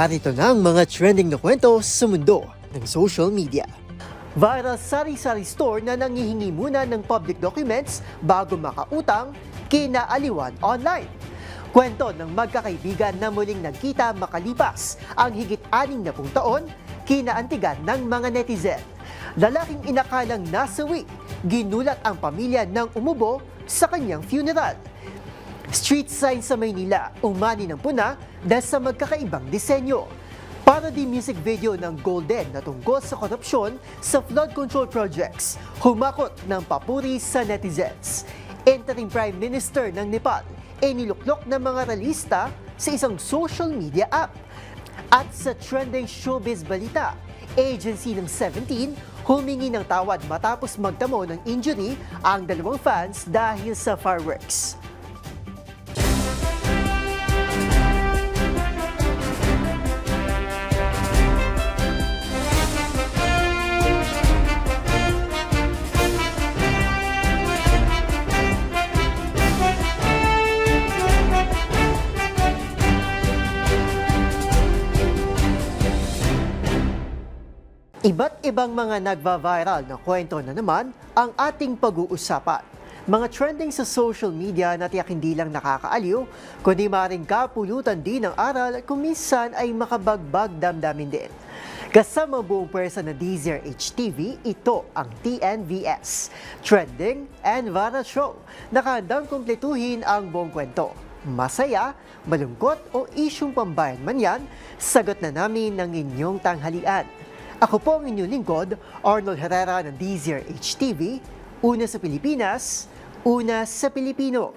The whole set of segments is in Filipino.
Narito na ang mga trending na kwento sa mundo ng social media. Viral sari-sari store na nangihingi muna ng public documents bago makautang, kinaaliwan online. Kwento ng magkakaibigan na muling nagkita makalipas ang higit aning na pung taon, kinaantigan ng mga netizen. Lalaking inakalang nasawi, ginulat ang pamilya ng umubo sa kanyang funeral. Street sign sa Maynila, umani ng puna dahil sa magkakaibang disenyo. Parody music video ng Golden na tungkol sa korupsyon sa flood control projects, humakot ng papuri sa netizens. Interim Prime Minister ng Nepal, iniluklok ng mga realista sa isang social media app. At sa trending showbiz balita, agency ng 17 humingi ng tawad matapos magtamo ng injury ang dalawang fans dahil sa fireworks. Iba't ibang mga nagva-viral na kwento na naman ang ating pag-uusapan. Mga trending sa social media na tiyak hindi lang nakakaaliw, kundi maring kapulutan din ng aral at kung minsan ay makabagbag damdamin din. Kasama buong pwersa na Deezer HTV, ito ang TNVS, Trending and Viral Show. Nakahandang kumpletuhin ang buong kwento. Masaya, malungkot o isyong pambayan man yan, sagot na namin ng inyong tanghalian. Ako po ang inyong lingkod, Arnold Herrera ng Deezer HTV, una sa Pilipinas, una sa Pilipino.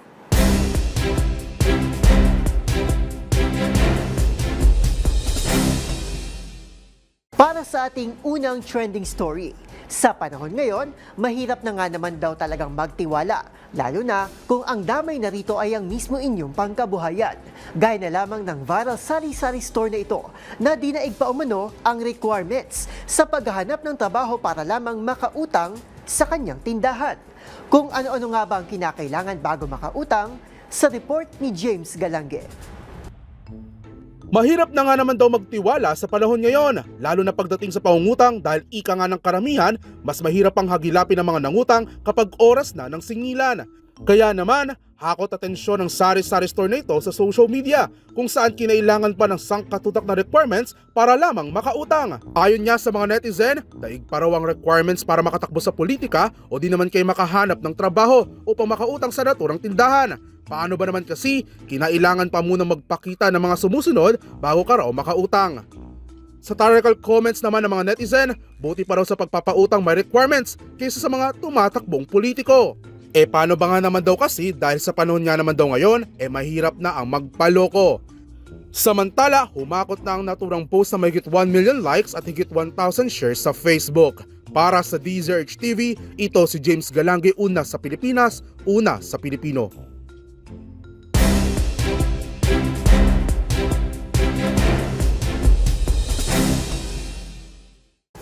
Para sa ating unang trending story, sa panahon ngayon, mahirap na nga naman daw talagang magtiwala, lalo na kung ang damay na rito ay ang mismo inyong pangkabuhayan. Gaya na lamang ng viral sari-sari store na ito na dinaig pa umano ang requirements sa paghahanap ng trabaho para lamang makautang sa kanyang tindahan. Kung ano-ano nga ba ang kinakailangan bago makautang, sa report ni James Galange. Mahirap na nga naman daw magtiwala sa panahon ngayon, lalo na pagdating sa pangungutang dahil ika nga ng karamihan, mas mahirap ang hagilapin ng mga nangutang kapag oras na ng singilan. Kaya naman, hakot atensyon ng sari-sari store na ito sa social media kung saan kinailangan pa ng sangkatutak na requirements para lamang makautang. Ayon niya sa mga netizen, daig pa raw ang requirements para makatakbo sa politika o di naman kayo makahanap ng trabaho upang makautang sa naturang tindahan. Paano ba naman kasi, kinailangan pa muna magpakita ng mga sumusunod bago ka raw makautang. Sa tyrannical comments naman ng mga netizen, buti pa raw sa pagpapautang may requirements kaysa sa mga tumatakbong politiko. Eh paano ba nga naman daw kasi dahil sa panahon nga naman daw ngayon, eh mahirap na ang magpaloko. Samantala, humakot na ang naturang post na mahigit 1 million likes at higit 1,000 shares sa Facebook. Para sa Deezer TV, ito si James Galange una sa Pilipinas, una sa Pilipino.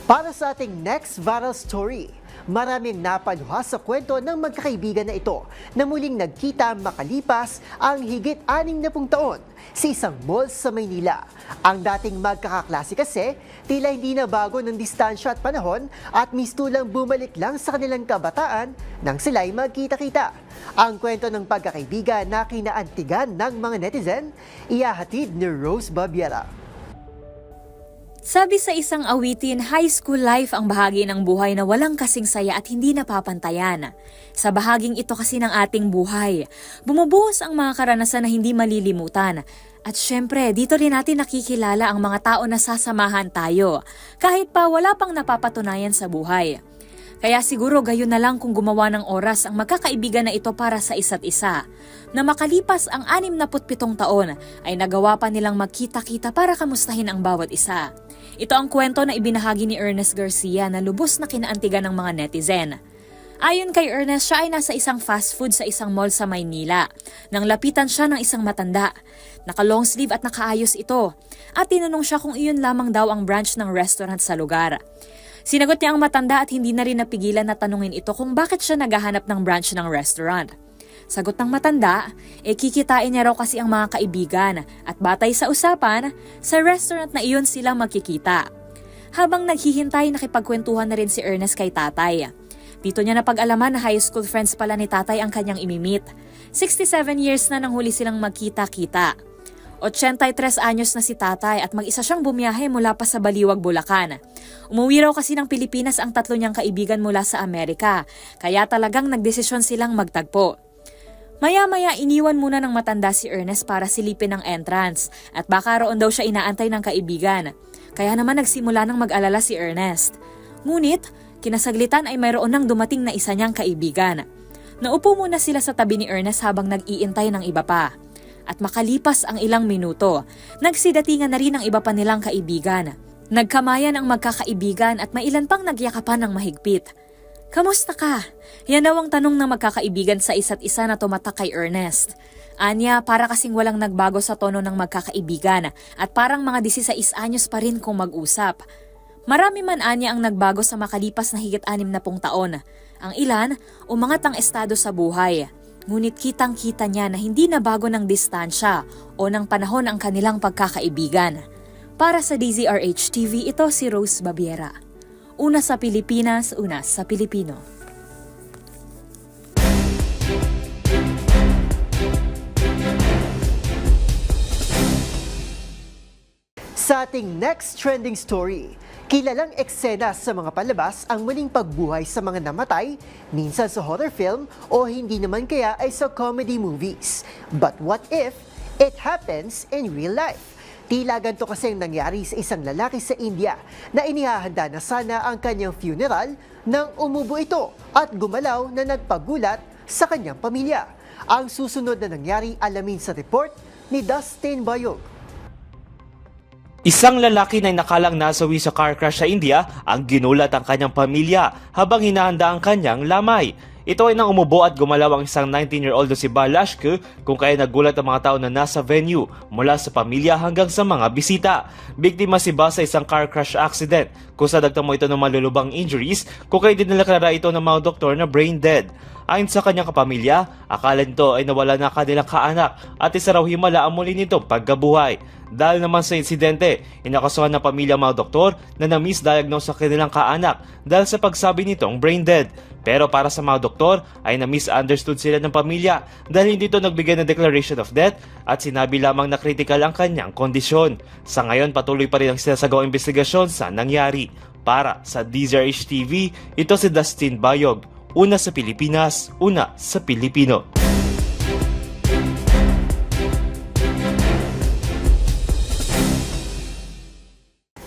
Para sa ating next viral story, maraming napaluha sa kwento ng magkakaibigan na ito na muling nagkita makalipas ang higit aning na pung taon sa isang mall sa Maynila. Ang dating magkakaklase kasi, tila hindi na bago ng distansya at panahon at mistulang bumalik lang sa kanilang kabataan nang sila'y magkita-kita. Ang kwento ng pagkakaibigan na kinaantigan ng mga netizen, iyahatid ni Rose Babiera. Sabi sa isang awitin, high school life ang bahagi ng buhay na walang kasing saya at hindi napapantayan. Sa bahaging ito kasi ng ating buhay, bumubuhos ang mga karanasan na hindi malilimutan. At syempre, dito rin natin nakikilala ang mga tao na sasamahan tayo, kahit pa wala pang napapatunayan sa buhay. Kaya siguro gayon na lang kung gumawa ng oras ang magkakaibigan na ito para sa isa't isa. Na makalipas ang 67 taon ay nagawa pa nilang magkita-kita para kamustahin ang bawat isa. Ito ang kwento na ibinahagi ni Ernest Garcia na lubos na kinaantigan ng mga netizen. Ayon kay Ernest, siya ay nasa isang fast food sa isang mall sa Maynila. Nang lapitan siya ng isang matanda. Naka-long sleeve at nakaayos ito. At tinanong siya kung iyon lamang daw ang branch ng restaurant sa lugar. Sinagot niya ang matanda at hindi na rin napigilan na tanungin ito kung bakit siya naghahanap ng branch ng restaurant. Sagot ng matanda, e kikitain niya raw kasi ang mga kaibigan at batay sa usapan, sa restaurant na iyon sila magkikita. Habang naghihintay, nakipagkwentuhan na rin si Ernest kay tatay. Dito niya napag-alaman na high school friends pala ni tatay ang kanyang imimit. 67 years na nang huli silang magkita-kita. 83 anyos na si tatay at mag-isa siyang bumiyahe mula pa sa Baliwag, Bulacan. Umuwi raw kasi ng Pilipinas ang tatlo niyang kaibigan mula sa Amerika, kaya talagang nagdesisyon silang magtagpo. Maya-maya iniwan muna ng matanda si Ernest para silipin ang entrance at baka roon daw siya inaantay ng kaibigan. Kaya naman nagsimula ng mag-alala si Ernest. Ngunit, kinasaglitan ay mayroon nang dumating na isa niyang kaibigan. Naupo muna sila sa tabi ni Ernest habang nag-iintay ng iba pa. At makalipas ang ilang minuto, nagsidatingan na rin ang iba pa nilang kaibigan. Nagkamayan ang magkakaibigan at may ilan pang nagyakapan ng mahigpit. Kamusta ka? Yan daw ang tanong ng magkakaibigan sa isa't isa na tumatak kay Ernest. Anya, para kasing walang nagbago sa tono ng magkakaibigan at parang mga 16 anyos pa rin kung mag-usap. Marami man anya ang nagbago sa makalipas na higit anim na pong taon. Ang ilan, umangat ang estado sa buhay. Ngunit kitang-kita niya na hindi na bago ng distansya o ng panahon ang kanilang pagkakaibigan. Para sa DZRH TV, ito si Rose Babiera. Una sa Pilipinas, una sa Pilipino. Sa ating next trending story, kilalang eksena sa mga palabas ang muling pagbuhay sa mga namatay, minsan sa horror film o hindi naman kaya ay sa comedy movies. But what if it happens in real life? Tila ganito kasi ang nangyari sa isang lalaki sa India na inihahanda na sana ang kanyang funeral nang umubo ito at gumalaw na nagpagulat sa kanyang pamilya. Ang susunod na nangyari alamin sa report ni Dustin Bayog. Isang lalaki na nakalang nasawi sa car crash sa India ang ginulat ang kanyang pamilya habang hinahanda ang kanyang lamay. Ito ay nang umubo at gumalaw ang isang 19-year-old na si Balashke kung kaya nagulat ang mga tao na nasa venue mula sa pamilya hanggang sa mga bisita. Biktima si Ba sa isang car crash accident kung sa dagtamo ito ng malulubang injuries kung kaya dinalaklara ito ng mga doktor na brain dead. Ayon sa kanyang kapamilya, akala nito ay nawala na kanilang kaanak at isa raw himala ang muli nitong pagkabuhay. Dahil naman sa insidente, inakasuhan ng pamilya mga doktor na na-misdiagnose sa kanilang kaanak dahil sa pagsabi nitong brain dead. Pero para sa mga doktor ay na-misunderstood sila ng pamilya dahil hindi ito nagbigay ng declaration of death at sinabi lamang na critical ang kanyang kondisyon. Sa ngayon patuloy pa rin ang sinasagawang investigasyon sa nangyari. Para sa DZRH TV, ito si Dustin Bayog. Una sa Pilipinas, una sa Pilipino.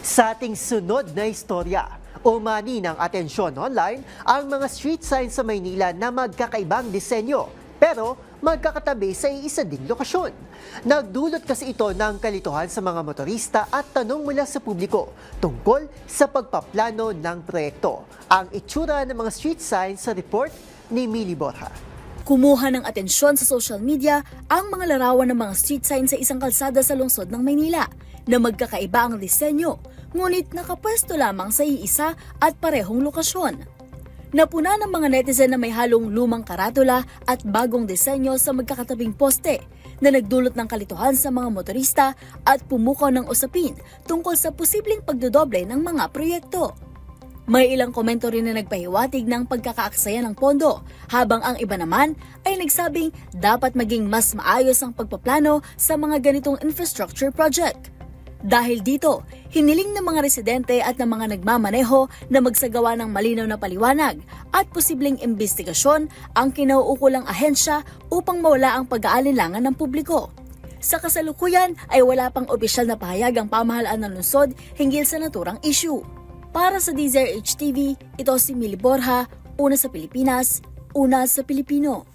Sa ating sunod na istorya, umani ng atensyon online ang mga street signs sa Maynila na magkakaibang disenyo pero magkakatabi sa iisa ding lokasyon. Nagdulot kasi ito ng kalituhan sa mga motorista at tanong mula sa publiko tungkol sa pagpaplano ng proyekto. Ang itsura ng mga street signs sa report ni Mili Borja. Kumuha ng atensyon sa social media ang mga larawan ng mga street sign sa isang kalsada sa lungsod ng Maynila na magkakaiba ang disenyo, ngunit nakapwesto lamang sa iisa at parehong lokasyon. Napuna ng mga netizen na may halong lumang karatula at bagong disenyo sa magkakatabing poste na nagdulot ng kalituhan sa mga motorista at pumukaw ng usapin tungkol sa posibleng pagdodoble ng mga proyekto. May ilang komento rin na nagpahiwatig ng pagkakaaksaya ng pondo, habang ang iba naman ay nagsabing dapat maging mas maayos ang pagpaplano sa mga ganitong infrastructure project. Dahil dito, hiniling ng mga residente at ng mga nagmamaneho na magsagawa ng malinaw na paliwanag at posibleng investigasyon ang kinauukulang ahensya upang mawala ang pag-aalinlangan ng publiko. Sa kasalukuyan ay wala pang opisyal na pahayag ang pamahalaan ng lungsod hinggil sa naturang issue. Para sa DZRH TV, ito si Mili Borja, una sa Pilipinas, una sa Pilipino.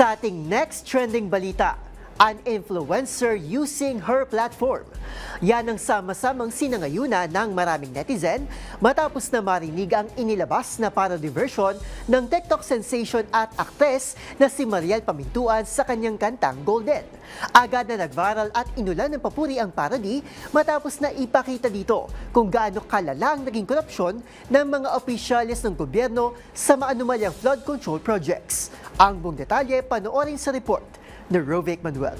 Sa ating next trending balita, an influencer using her platform. Yan ang sama-samang sinangayuna ng maraming netizen matapos na marinig ang inilabas na parody version ng TikTok sensation at aktres na si Mariel Pamintuan sa kanyang kantang Golden. Agad na nag-viral at inulan ng papuri ang parody matapos na ipakita dito kung gaano kalala ang naging korupsyon ng mga opisyalis ng gobyerno sa maanumalyang flood control projects. Ang buong detalye panoorin sa report ni Rovic Manuel.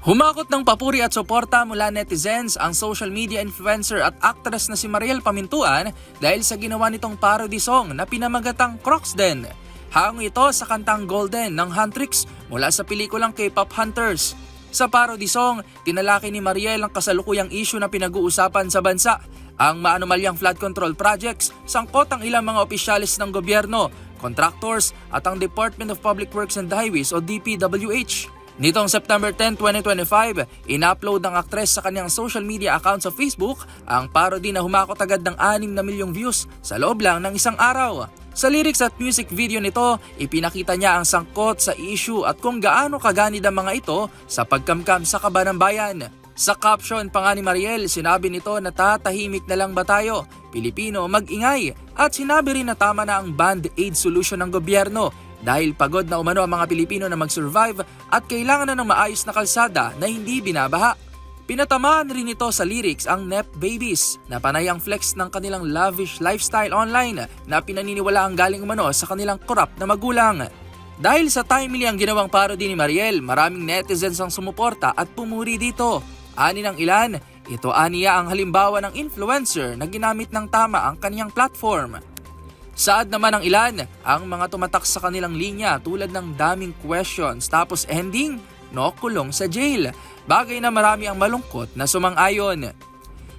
Humakot ng papuri at suporta mula netizens ang social media influencer at actress na si Mariel Pamintuan dahil sa ginawa nitong parody song na pinamagatang Crocs Den. Hango ito sa kantang Golden ng Huntrix mula sa pelikulang K-pop Hunters. Sa parody song, tinalaki ni Mariel ang kasalukuyang issue na pinag-uusapan sa bansa, ang maanumalyang flood control projects, sangkot ang ilang mga opisyalis ng gobyerno, contractors at ang Department of Public Works and Highways o DPWH. Nitong September 10, 2025, in-upload ng aktres sa kanyang social media account sa Facebook ang parody na humakot agad ng 6 na milyong views sa loob lang ng isang araw. Sa lyrics at music video nito, ipinakita niya ang sangkot sa issue at kung gaano kaganid ang mga ito sa pagkamkam sa kaban ng bayan. Sa caption pa nga ni Mariel, sinabi nito na tatahimik na lang ba tayo? Pilipino, mag-ingay. At sinabi rin na tama na ang band-aid solution ng gobyerno dahil pagod na umano ang mga Pilipino na mag-survive at kailangan na ng maayos na kalsada na hindi binabaha. Pinatamaan rin ito sa lyrics ang Nep Babies na panay ang flex ng kanilang lavish lifestyle online na pinaniniwala ang galing umano sa kanilang korap na magulang. Dahil sa timely ang ginawang parody ni Mariel, maraming netizens ang sumuporta at pumuri dito. Ani ng ilan, ito aniya ang halimbawa ng influencer na ginamit ng tama ang kanyang platform. Saad naman ng ilan ang mga tumatak sa kanilang linya tulad ng daming questions tapos ending, no kulong sa jail. Bagay na marami ang malungkot na sumang-ayon.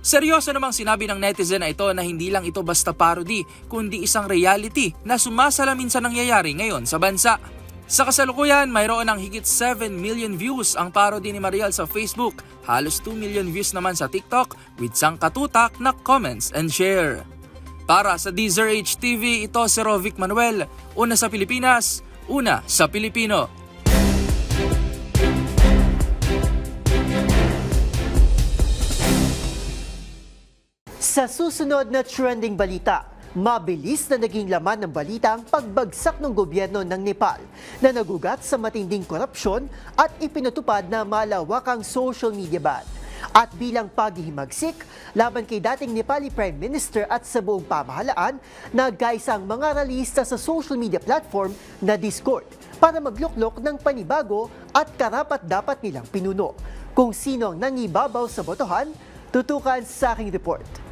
Seryoso namang sinabi ng netizen na ito na hindi lang ito basta parody, kundi isang reality na sumasalamin sa nangyayari ngayon sa bansa. Sa kasalukuyan, mayroon ng higit 7 million views ang parody ni Mariel sa Facebook, halos 2 million views naman sa TikTok with sangkatutak na comments and share. Para sa Deezer HTV, ito si Rovic Manuel. Una sa Pilipinas, una sa Pilipino. Sa susunod na trending balita, mabilis na naging laman ng balita ang pagbagsak ng gobyerno ng Nepal na nagugat sa matinding korupsyon at ipinatupad na malawakang social media ban. At bilang paghihimagsik laban kay dating Nepali Prime Minister at sa buong pamahalaan, nagkaisa ang mga ralista sa social media platform na Discord para magluklok ng panibago at karapat-dapat nilang pinuno. Kung sino ang nangibabaw sa botohan, tutukan sa aking report.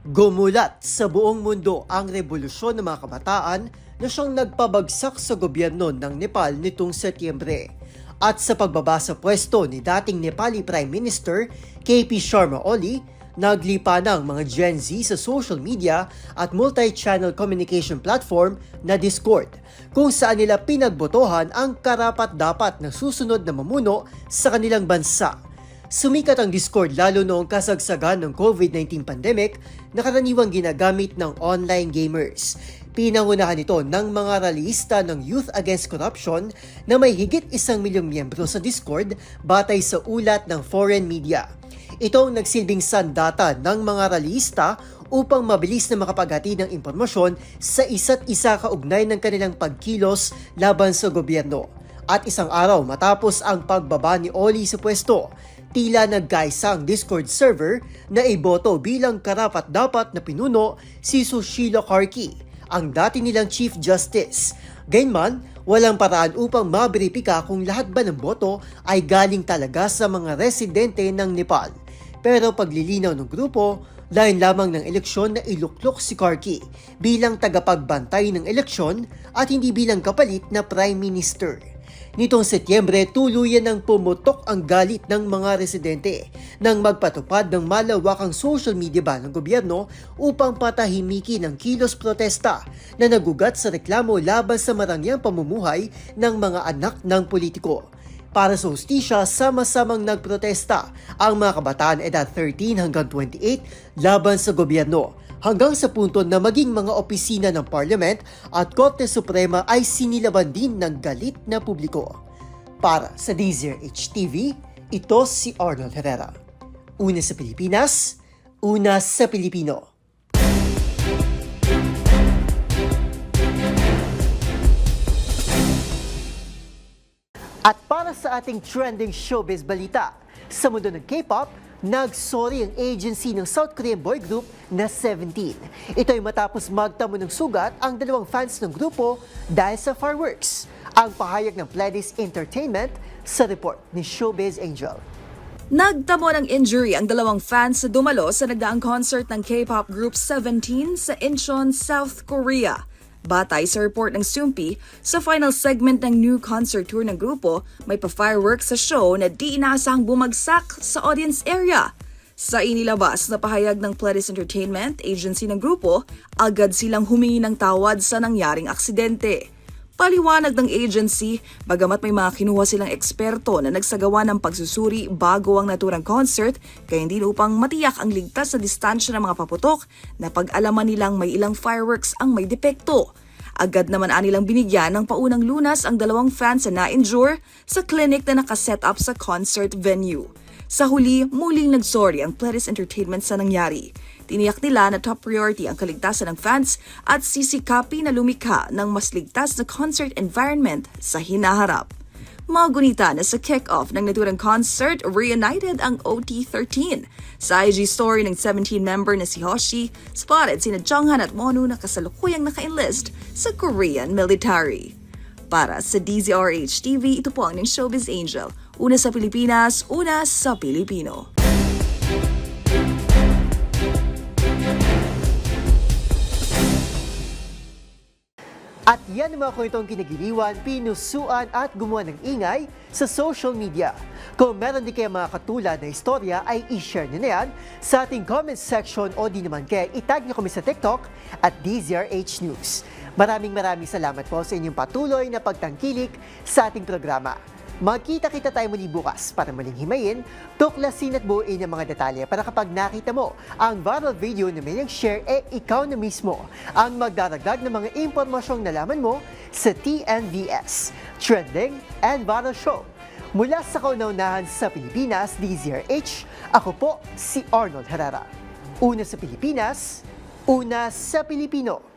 Gumulat sa buong mundo ang revolusyon ng mga kabataan na siyang nagpabagsak sa gobyerno ng Nepal nitong Setyembre. At sa pagbaba sa pwesto ni dating Nepali Prime Minister KP Sharma Oli, naglipa ng mga Gen Z sa social media at multi-channel communication platform na Discord, kung saan nila pinagbotohan ang karapat-dapat na susunod na mamuno sa kanilang bansa. Sumikat ang Discord lalo noong kasagsagan ng COVID-19 pandemic na karaniwang ginagamit ng online gamers. Pinangunahan ito ng mga ralista ng Youth Against Corruption na may higit isang milyong miyembro sa Discord batay sa ulat ng foreign media. Ito ang nagsilbing sandata ng mga ralista upang mabilis na makapaghati ng impormasyon sa isa't isa kaugnay ng kanilang pagkilos laban sa gobyerno. At isang araw matapos ang pagbaba ni Oli sa pwesto, tila nagkaisa ang Discord server na iboto bilang karapat-dapat na pinuno si Sushila Karki, ang dati nilang Chief Justice. Gayunman, walang paraan upang maberipika kung lahat ba ng boto ay galing talaga sa mga residente ng Nepal. Pero paglilinaw ng grupo, lain lamang ng eleksyon na iluklok si Karki bilang tagapagbantay ng eleksyon at hindi bilang kapalit na Prime Minister. Nitong Setyembre, tuluyan ng pumutok ang galit ng mga residente nang magpatupad ng malawakang social media ban ng gobyerno upang patahimiki ng kilos protesta na nagugat sa reklamo laban sa marangyang pamumuhay ng mga anak ng politiko. Para sa hustisya, sama-samang nagprotesta ang mga kabataan edad 13 hanggang 28 laban sa gobyerno hanggang sa punto na maging mga opisina ng Parliament at Korte Suprema ay sinilaban din ng galit na publiko. Para sa DZRH TV, ito si Arnold Herrera. Una sa Pilipinas, una sa Pilipino. At para sa ating trending showbiz balita, sa mundo ng K-pop, nagsorry ang agency ng South Korean boy group na 17. Ito ay matapos magtamo ng sugat ang dalawang fans ng grupo dahil sa fireworks. Ang pahayag ng Pledis Entertainment sa report ni Showbiz Angel. Nagtamo ng injury ang dalawang fans sa dumalo sa nagdaang concert ng K-pop group 17 sa Incheon, South Korea. Batay sa report ng Sumpi, sa final segment ng new concert tour ng grupo, may pa-fireworks sa show na di inaasahang bumagsak sa audience area. Sa inilabas na pahayag ng Pledis Entertainment, agency ng grupo, agad silang humingi ng tawad sa nangyaring aksidente. Paliwanag ng agency, bagamat may mga kinuha silang eksperto na nagsagawa ng pagsusuri bago ang naturang concert, kaya hindi upang matiyak ang ligtas na distansya ng mga paputok na pag-alaman nilang may ilang fireworks ang may depekto. Agad naman anilang binigyan ng paunang lunas ang dalawang fans na na-injure sa clinic na nakaset up sa concert venue. Sa huli, muling nagsorry ang Pledis Entertainment sa nangyari. Tiniyak nila na top priority ang kaligtasan ng fans at sisikapi na lumikha ng mas ligtas na concert environment sa hinaharap. Mga na sa kick-off ng naturang concert, reunited ang OT13. Sa IG story ng 17-member na si Hoshi, spotted sina Jonghan at Wonu na kasalukuyang naka-enlist sa Korean military. Para sa DZRH TV, ito po ang ng Showbiz Angel. Una sa Pilipinas, una sa Pilipino. At yan mga kwentong kinagiliwan, pinusuan at gumawa ng ingay sa social media. Kung meron din kayo mga katulad na istorya ay i-share nyo na yan sa ating comment section o di naman kaya itag nyo kami sa TikTok at DZRH News. Maraming maraming salamat po sa inyong patuloy na pagtangkilik sa ating programa. Magkita-kita tayo muli bukas para muling himayin, tuklasin at buuin ang mga detalye para kapag nakita mo ang viral video na may nag-share, eh ikaw na mismo ang magdaragdag ng mga impormasyong nalaman mo sa TNVS, Trending and Viral Show. Mula sa kauna-unahan sa Pilipinas, DZRH, ako po si Arnold Herrera. Una sa Pilipinas, una sa Pilipino.